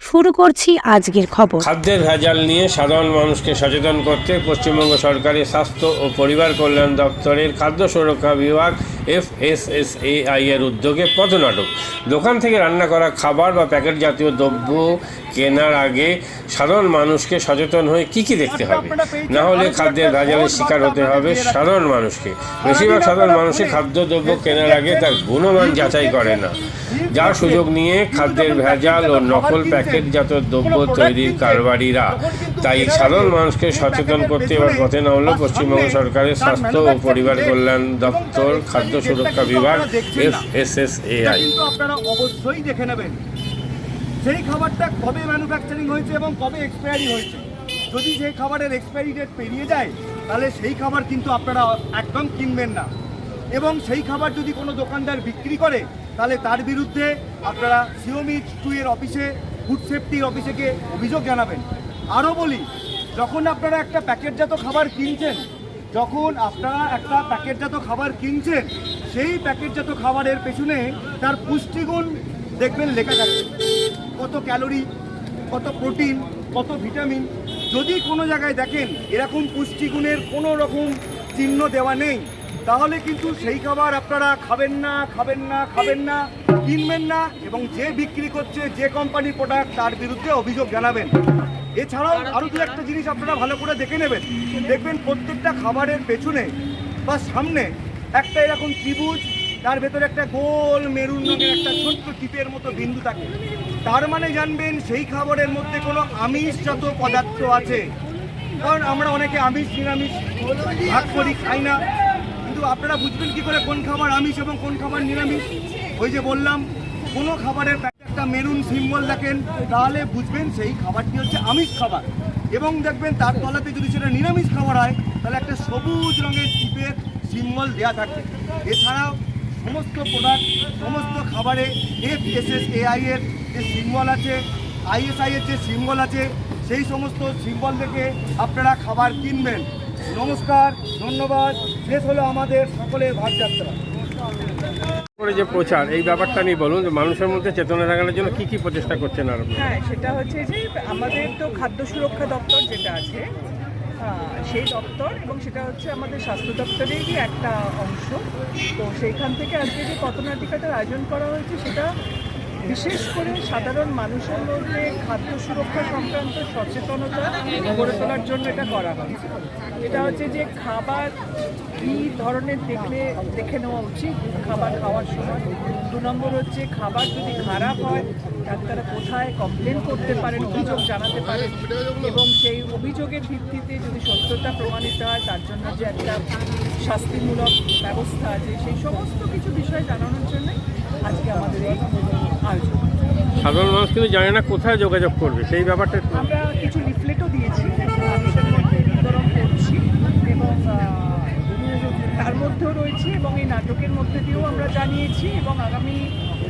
শুরু করছি আজকের খবর। খাদ্যের ভেজাল নিয়ে সাধারণ মানুষকে সচেতন করতে পশ্চিমবঙ্গ সরকারের স্বাস্থ্য ও পরিবার কল্যাণ দপ্তরের খাদ্য সুরক্ষা বিভাগ এফএসএসএআই এর উদ্যোগে পথনাটক। দোকান থেকে রান্না করা খাবার বা প্যাকেট জাতীয় দ্রব্য কেনার আগে সাধারণ মানুষকে সচেতন হয়ে কি কি দেখতে হবে? না হলে খাদ্যের ভেজালের শিকার হতে হবে সাধারণ মানুষকে। বেশিরভাগ সাধারণ মানুষই খাদ্যদ্রব্য কেনার আগে তার গুণমান যাচাই করে না। যার সুযোগ নিয়ে খাদ্যের ভেজাল ও নকল প্যাকেটজাত দ্রব্য তৈরির কারবারিরা। তাই সাধারণ মানুষকে সচেতন করতে এবার পথে নামলো পশ্চিমবঙ্গ সরকারের স্বাস্থ্য ও পরিবার কল্যাণ দপ্তর খাদ্য সুরক্ষা বিভাগ এস এস এআই আপনারা অবশ্যই দেখে নেবেন। সেই খাবারটা কবে ম্যানুফ্যাকচারিং হয়েছে এবং কবে এক্সপায়ারি হয়েছে যদি সেই খাবারের এক্সপায়ারি ডেট পেরিয়ে যায় তাহলে সেই খাবার কিন্তু আপনারা একদম কিনবেন না। এবং সেই খাবার যদি কোনো দোকানদার বিক্রি করে তাহলে তার বিরুদ্ধে আপনারা সিওমিট টু এর অফিসে ফুড সেফটি অফিসে গিয়ে অভিযোগ জানাবেন। আরও বলি, যখন আপনারা একটা প্যাকেটজাত খাবার কিনছেন, যখন আপনারা একটা প্যাকেটজাত খাবার কিনছেন, সেই প্যাকেটজাত খাবারের পেছনে তার পুষ্টিগুণ দেখবেন লেখা থাকে। কত ক্যালোরি, কত প্রোটিন, কত ভিটামিন। যদি কোনো জায়গায় দেখেন এরকম পুষ্টিগুণের কোনো রকম চিহ্ন দেওয়া নেই তাহলে কিন্তু সেই খাবার আপনারা খাবেন না খাবেন না খাবেন না কিনবেন না এবং যে বিক্রি করছে যে কোম্পানির প্রোডাক্ট তার বিরুদ্ধে অভিযোগ জানাবেন। এছাড়াও আরও দু একটা জিনিস আপনারা ভালো করে দেখে নেবেন। দেখবেন প্রত্যেকটা খাবারের পেছনে বা সামনে একটা এরকম ত্রিভুজ তার ভেতরে একটা গোল মেরুন রঙের একটা ছোট্ট টিপের মতো বিন্দু থাকে। তার মানে জানবেন সেই খাবারের মধ্যে কোনো আমিষজাত পদার্থ আছে। কারণ আমরা অনেকে আমিষ নিরামিষ ভাগ করি খাই না। কিন্তু আপনারা বুঝবেন কি করে কোন খাবার আমিষ এবং কোন খাবার নিরামিষ? ওই যে বললাম, কোনো খাবারের একটা মেরুন সিম্বল দেখেন, তাহলে বুঝবেন সেই খাবারটি হচ্ছে আমিষ খাবার। এবং দেখবেন তার তলাতে যদি সেটা নিরামিষ খাবার হয়, তাহলে একটা সবুজ রঙের টিপের সিম্বল দেওয়া থাকবে। এছাড়াও সমস্ত প্রোডাক্ট সমস্ত খাবারে এফ এস এস এআই এর যে সিম্বল আছে আইএসআই এর যে সিম্বল আছে, সেই সমস্ত সিম্বল দেখে আপনারা খাবার কিনবেন। নমস্কার ধন্যবাদ। শেষ হলো আমাদের সকলের ভাগযাত্রা করে যে প্রচার এই ব্যাপারটা নিয়ে বলুন যে মানুষের মধ্যে চেতনা লাগানোর জন্য কি কি প্রচেষ্টা করছেন আর হ্যাঁ সেটা হচ্ছে যে আমাদের তো খাদ্য সুরক্ষা দপ্তর যেটা আছে সেই দপ্তর এবং সেটা হচ্ছে আমাদের স্বাস্থ্য দপ্তরেরই একটা অংশ। তো সেইখান থেকে আজকে যে পথনাটিকাটার আয়োজন করা হয়েছে সেটা বিশেষ করে সাধারণ মানুষের মধ্যে খাদ্য সুরক্ষা সংক্রান্ত সচেতনতা গড়ে তোলার জন্য এটা করা হয় এটা হচ্ছে যে খাবার কী ধরনের দেখলে, দেখে নেওয়া উচিত? খাবার খাওয়ার সময়। দু নম্বর হচ্ছে খাবার যদি খারাপ হয় ডাক্তাররা কোথায় কমপ্লেন করতে পারেন, অভিযোগ জানাতে পারেন? এবং সেই অভিযোগের ভিত্তিতে যদি সত্যতা প্রমাণিত হয়, তার জন্য যে একটা শাস্তিমূলক ব্যবস্থা আছে, সেই সমস্ত কিছু বিষয় জানানোর জন্য আজকে আমাদের এই সাধারণ মানুষ কিন্তু জানে না কোথায় যোগাযোগ করবে, সেই ব্যাপারটা আমরা কিছু লিফলেটও দিয়েছি করছি এবং তার মধ্যেও রয়েছে, এবং এই নাটকের মধ্যে দিয়েও আমরা জানিয়েছি, এবং আগামী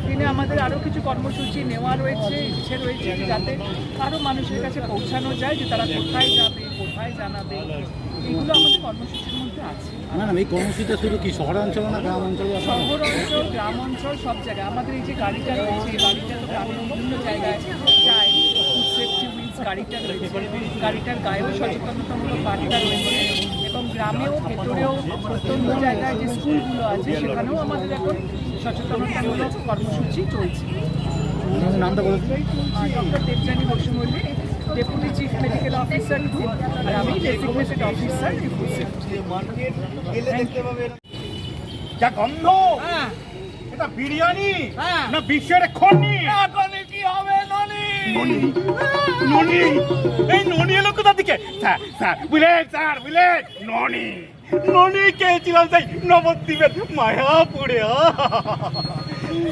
দিনে আমাদের আরও কিছু কর্মসূচি নেওয়া রয়েছে, ইচ্ছে রয়েছে, যাতে আরও মানুষের কাছে পৌঁছানো যায়, যে তারা কোথায় যাবে, কোথায় জানাবে। এগুলো আমাদের কর্মসূচির মধ্যে আছে। ম্যাডাম এই কর্মসূচিটা শুধু কি শহরাঞ্চলে না গ্রাম অঞ্চলে শহর অঞ্চল গ্রাম অঞ্চল সব জায়গায়। আমাদের এই যে গাড়িটা রয়েছে এই গাড়িটা তো গ্রামের বিভিন্ন জায়গায় যায় সেফটি উইলস গাড়িটা রয়েছে। গাড়িটার গায়েও সচেতনতামূলক বার্তা রয়েছে এবং গ্রামেও ভেতরেও প্রত্যন্ত জায়গায় যে স্কুলগুলো আছে সেখানেও আমাদের এখন সচেতনতামূলক কর্মসূচি চলছে। নামটা বলে দিন। Doctor Debjani Basu deputy chief medical officer আর আমি ডেজিগনেটেড অফিসার যা গন্ধ এটা বিরিয়ানি না বিশ্বের খনি কি হবে ননি ননি এই ননি এলো কোথা থেকে স্যার স্যার বুঝলেন স্যার বুঝলেন ননি ননি খেয়েছিলাম সেই নবদ্বীপের মায়াপুরে আহ!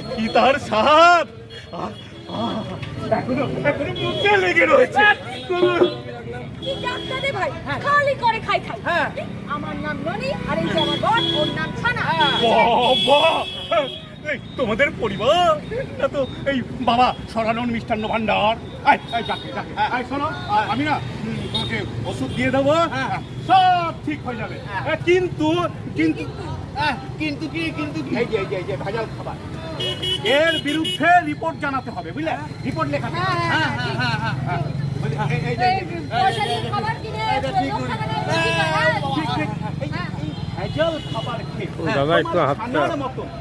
কি তার স্বাদ আহ, এখনও এখনও মুখে লেগে রয়েছে কি ডাক্তারে ভাই? খালি করে খাই খাই। আমার নাম ননি আর এই যে আমার বর ওর নাম ছানা। বাবা! এই তোমাদের পরিবার? না তো এই বাবা সরানোর মিষ্টান্ন ভান্ডার আয় আয় যাকে যাকে। আয় শোনো আ- আমি না তোমাকে ওষুধ দিয়ে দেবো সব ঠিক হয়ে যাবে। কিন্তু কিন্তু আহ, কিন্তু কি কিন্তু কি? এই এই যে এই যে ভেজাল খাবার। এর বিরুদ্ধে রিপোর্ট জানাতে হবে বুঝলে? রিপোর্ট লেখা হ্যাঁ, হ্যাঁ, হ্যাঁ, হ্যাঁ,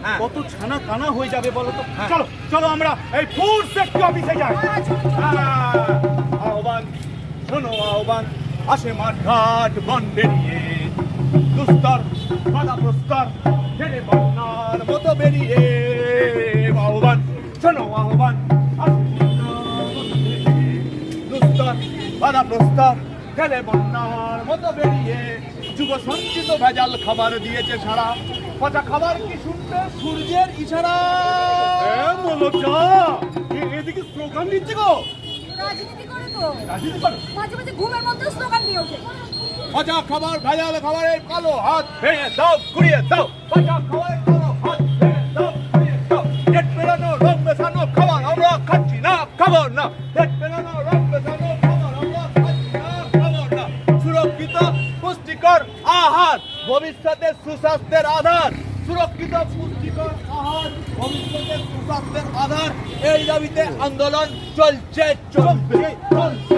হ্যাঁ। কত ছানা কানা হয়ে যাবে বলো তো? চলো চলো আমরা এই ফুড সেফটি অফিসে যাই। আহ্বান শোনো আহ্বান। আসে মাঠ ঘাট বন দুস্তর বাধা প্রস্তর ছেড়ে বন্যার মতো বেরিয়ে। আহ্বান শোনো আহ্বান। বাধা প্রস্তর ঠেলে বন্যার মতো বেরিয়ে যুব সঞ্চিত ভেজাল খাবার দিয়েছে সারা। পচা খাবার কি শুনবে সূর্যের ইশারা? বলো যা এদিকে স্লোগান দিচ্ছে গো। রাজনীতি করে তো। রাজনীতি করো? মাঝে মাঝে ঘুমের মধ্যে স্লোগান দিয়ে ওঠে। পচা খাবার ভেজাল খাবারের কালো হাত ভেঙে দাও ঘুরিয়ে দাও। পচা খাবারের কালো হাত ভেঙে দাও ঘুরিয়ে দাও। পেট পেরানো রং মেশানো খাবার আমরা খাচ্ছি না খাবার না। আহার ভবিষ্যতের সুস্বাস্থ্যের আধার সুরক্ষিত পুষ্টিকর আহার ভবিষ্যতের সুস্বাস্থ্যের আধার এই দাবিতে আন্দোলন চলছে চলবে চলছে চলছে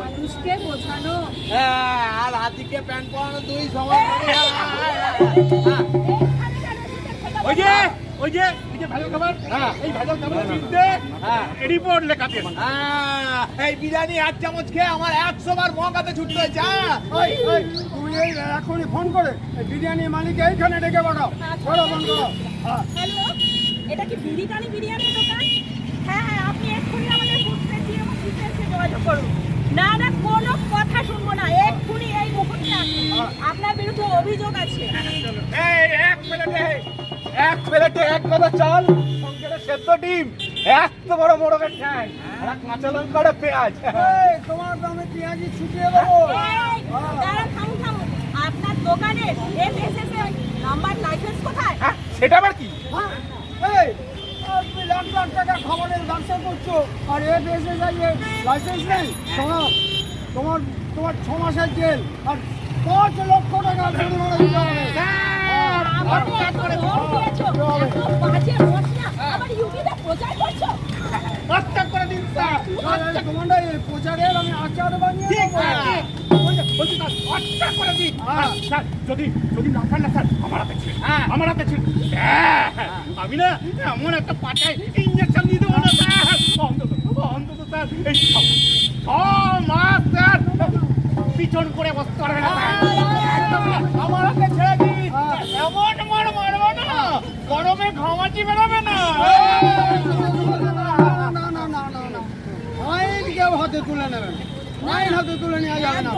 মানুষকে বোঝানো। আর হাতিকে প্যান্ট পরানো দুই ওই যে ওই যে ওই যে ভেজাল খাবার এই ভেজাল খাবার চিনতে রিপোর্ট লেখাতে। এই বিরিয়ানি এক চামচ খেয়ে আমার একশো বার মহাকাতে ছুটতে হয়েছে। হ্যাঁ? ওই ওই। তুমি এই এখনই ফোন করে বিরিয়ানি মালিক এইখানে ডেকে পাঠাও। করো ফোন করো। হ্যাঁ। হ্যালো এটা কি বিরিয়ানি বিরিয়ানির দোকান? হ্যাঁ হ্যাঁ আপনি এক্ষুনি আমাদের ফুড সেফটি এবং ফিটনেসে যোগাযোগ করুন। না না কোনো কথা শুনব না। এক্ষুনি এই মুহূর্তে আসুন। আপনার বিরুদ্ধে অভিযোগ আছে। এই এক প্লেটে এক প্লেটে এক কথা চাল। সঙ্গে সেদ্ধ ডিম এত বড় মোড়কের ঠ্যাং আর এক কাঁচা লঙ্কা আর পেঁয়াজ তোমার দামে পেঁয়াজি ছুটিয়ে দেবো। আপনার দোকানে এফএসএস নাম্বার লাইসেন্স কোথায়? হ্যাঁ সেটা আবার কি? এই তুমি লাখ লাখ টাকা খাবারের ব্যবসা করছ আর এ যাইয়ে লাইসেন্স নেই? তোমার তোমার তোমার ছ মাসের জেল আর পাঁচ লক্ষ টাকা জরিমানা দিতে হবে। আচ্ছা করে দিন স্যার। তোমার এই প্রচারের আমি আচার বানিয়ে দেবো। বলছি স্যার করে দিন। স্যার যদি যদি না পারেন না স্যার আমার হাতে ছিল। আমার হাতে ছিল। হ্যাঁ, আমি না? এমন একটা পাটায় ইঞ্জেকশন দিয়ে দেবো না স্যার। অন্তত অন্তত স্যার। এই ছ- মাস স্যার। পিছন করে বসতে পারবে না আমার হাতে ছেড়ে দিন। এমন মার মারবো না। গরমে ঘামাচি বেরোবে না। না না না না না আইন কেউ হাতে তুলে নেবেন আইন হাতে তুলে নেওয়া যাবে না।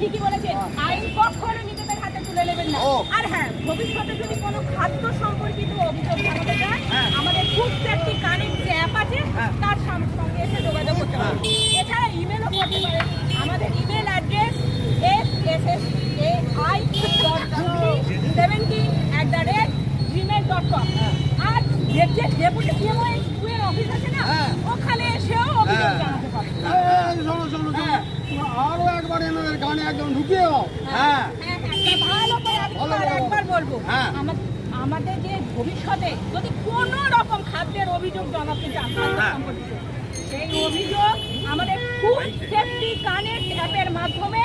ঠিকই বলেছে আইন কখনো তুলে নেবেন না। আর হ্যাঁ ভবিষ্যতে যদি কোনো খাদ্য সম্পর্কিত অভিযোগ জানাতে চান আমাদের ফুড সেফটি কানেক্ট যে অ্যাপ আছে তার সাম- সঙ্গে এসে যোগাযোগ করতে পারেন এছাড়া ইমেলও করতে পারেন। আমাদের email address S S S A I dot seventy at the rate Gmail dot com আর যে যে ডেপুটি সিএমও এর অফিস আছে না ওখানে এসেও অভিযোগ জানাতে পারেন শোনো শোনো শোনো। আরও একবার এনাদের গানে একদম ঢুকিয়ে দাও। হ্যাঁ হ্যাঁ, হ্যাঁ, আমাদের যে ভবিষ্যতে যদি কোনো রকম খাদ্যের অভিযোগ জনাতে চান সেই অভিযোগ আমাদের সেফটি কানেক্ট অ্যাপের মাধ্যমে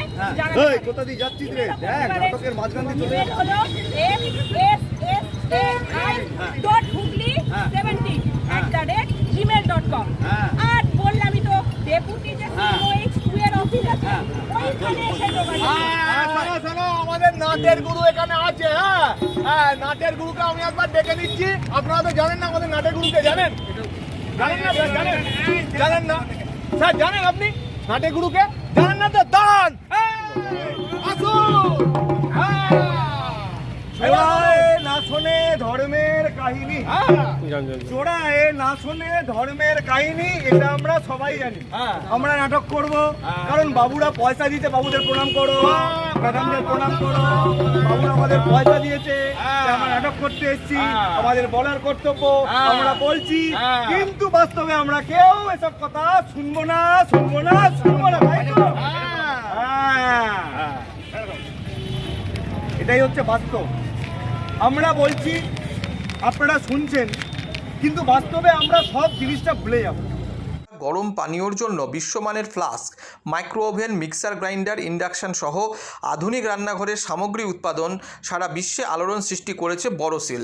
এই M S S A I dot Hooghly 70 at the rate Gmail dot com আর বললাম তো ডেপুটি যে আমাদের নাটের গুরু এখানে আছে হ্যাঁ? হ্যাঁ নাটের গুরুকে আমি একবার ডেকে নিচ্ছি। আপনারা তো জানেন না আমাদের নাটের গুরুকে, জানেন? জানেন না জানেন? জানেন না? স্যার, জানেন আপনি নাটের গুরুকে? জানেন না তো? দান আসুন। হ্যাঁ। চোরায় না শোনে ধর্মের কাহিনী হ্যাঁ। চোরায় না শোনে ধর্মের কাহিনী এটা আমরা সবাই জানি হ্যাঁ। আমরা নাটক করব হ্যাঁ। কারণ বাবুরা পয়সা দিতে বাবুদের প্রণাম করো ম্যাডামদের প্রণাম করো বাবুরা আমাদের পয়সা দিয়েছে। আমরা নাটক করতে এসেছি। আমাদের বলার কর্তব্য। আমরা বলছি। কিন্তু বাস্তবে আমরা কেউ এসব কথা শুনব না শুনব না শুনব না হ্যাঁ। এটাই হচ্ছে বাস্তব আমরা বলছি, আপনারা শুনছেন, কিন্তু বাস্তবে আমরা সব জিনিসটা ভুলে যাব। গরম পানীয়র জন্য বিশ্বমানের flask, microwave, mixer grinder, induction সহ আধুনিক রান্নাঘরের সামগ্রী উৎপাদন সারা বিশ্বে আলোড়ন সৃষ্টি করেছে বড়সিল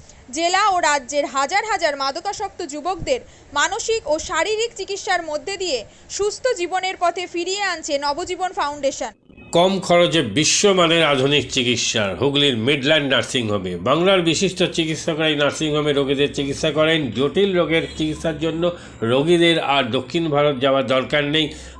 জেলা ও রাজ্যের হাজার হাজার মাদকাসক্ত যুবকদের মানসিক ও শারীরিক চিকিৎসার মধ্যে দিয়ে সুস্থ জীবনের পথে ফিরিয়ে আনছে নবজীবন ফাউন্ডেশন। কম খরচে বিশ্বমানের আধুনিক চিকিৎসার হুগলির মিডল্যান্ড নার্সিংহোমে। বাংলার বিশিষ্ট চিকিৎসকরা এই নার্সিংহোমে রোগীদের চিকিৎসা করেন। জটিল রোগের চিকিৎসার জন্য রোগীদের আর দক্ষিণ ভারত যাওয়ার দরকার নেই।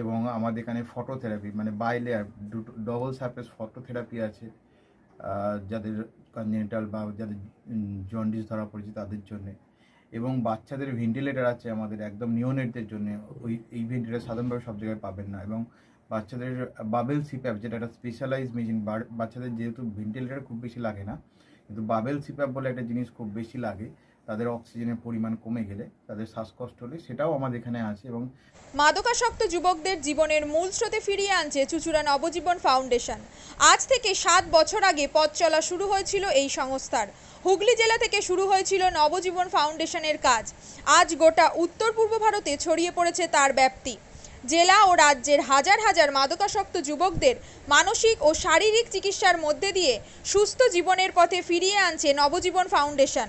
এবং আমাদের এখানে ফটোথেরাপি মানে বাই লেয়ার দুটো ডবল সারফেস ফটোথেরাপি আছে। যাদের কনজেনিটাল বা যাদের জন্ডিস ধরা পড়েছে তাদের জন্য। এবং বাচ্চাদের ভেন্টিলেটার আছে আমাদের একদম নিওনেটদের জন্য। ওই, এই ভেন্টিলেটার সাধারণভাবে সব জায়গায় পাবেন না। এবং বাচ্চাদের বাবেল সিপ্যাপ যেটা একটা স্পেশালাইজ মেশিন বাচ্চাদের যেহেতু ভেন্টিলেটার খুব বেশি লাগে না, কিন্তু বাবেল সিপ্যাপ বলে একটা জিনিস খুব বেশি লাগে। তাদের অক্সিজেনের পরিমাণ কমে গেলে তাদের শ্বাসকষ্ট হলে সেটাও আমাদের এখানে আছে এবং মাদকাসক্ত যুবকদের জীবনের মূল স্রোতে ফিরিয়ে আনছে চুচুড়া নবজীবন ফাউন্ডেশন। আজ থেকে সাত বছর আগে পথ চলা শুরু হয়েছিল এই সংস্থার। হুগলি জেলা থেকে শুরু হয়েছিল নবজীবন ফাউন্ডেশনের কাজ। আজ গোটা উত্তর পূর্ব ভারতে ছড়িয়ে পড়েছে তার ব্যাপ্তি। জেলা ও রাজ্যের হাজার হাজার মাদকাসক্ত যুবকদের মানসিক ও শারীরিক চিকিৎসার মধ্যে দিয়ে সুস্থ জীবনের পথে ফিরিয়ে আনছে নবজীবন ফাউন্ডেশন।